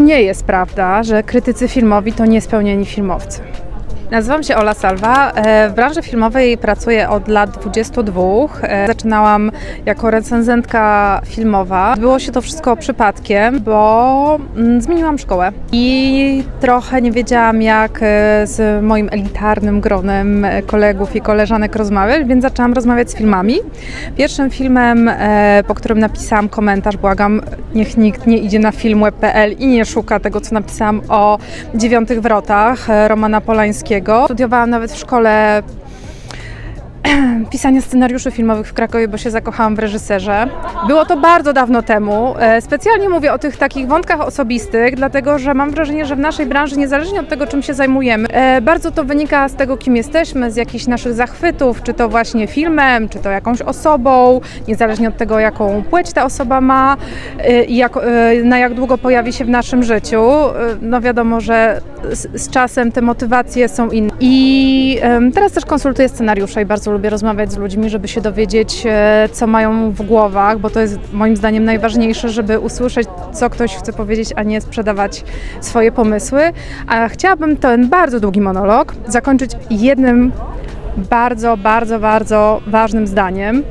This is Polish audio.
Nie jest prawda, że krytycy filmowi to niespełnieni filmowcy. Nazywam się Ola Salwa. E, W branży filmowej pracuję od lat 22. E, Zaczynałam jako recenzentka filmowa. Było się to wszystko przypadkiem, bo mm, zmieniłam szkołę i trochę nie wiedziałam, jak e, z moim elitarnym gronem kolegów i koleżanek rozmawiać, więc zaczęłam rozmawiać z filmami. Pierwszym filmem, po którym napisałam komentarz, błagam, niech nikt nie idzie na filmweb.pl i nie szuka tego, co napisałam o Dziewiątych Wrotach Romana Polańskiego. Studiowałam nawet w szkole pisania scenariuszy filmowych w Krakowie, bo się zakochałam w reżyserze. Było to bardzo dawno temu. E, Specjalnie mówię o tych takich wątkach osobistych, dlatego że mam wrażenie, że w naszej branży, niezależnie od tego, czym się zajmujemy, e, bardzo to wynika z tego, kim jesteśmy, z jakichś naszych zachwytów, czy to właśnie filmem, czy to jakąś osobą, niezależnie od tego, jaką płeć ta osoba ma e, i jak, na jak długo pojawi się w naszym życiu. No wiadomo, że z, czasem te motywacje są inne. I teraz też konsultuję scenariusze i bardzo lubię rozmawiać z ludźmi, żeby się dowiedzieć, e, co mają w głowach, bo to jest moim zdaniem najważniejsze, żeby usłyszeć, co ktoś chce powiedzieć, a nie sprzedawać swoje pomysły. A chciałabym ten bardzo długi monolog zakończyć jednym bardzo, bardzo, bardzo ważnym zdaniem.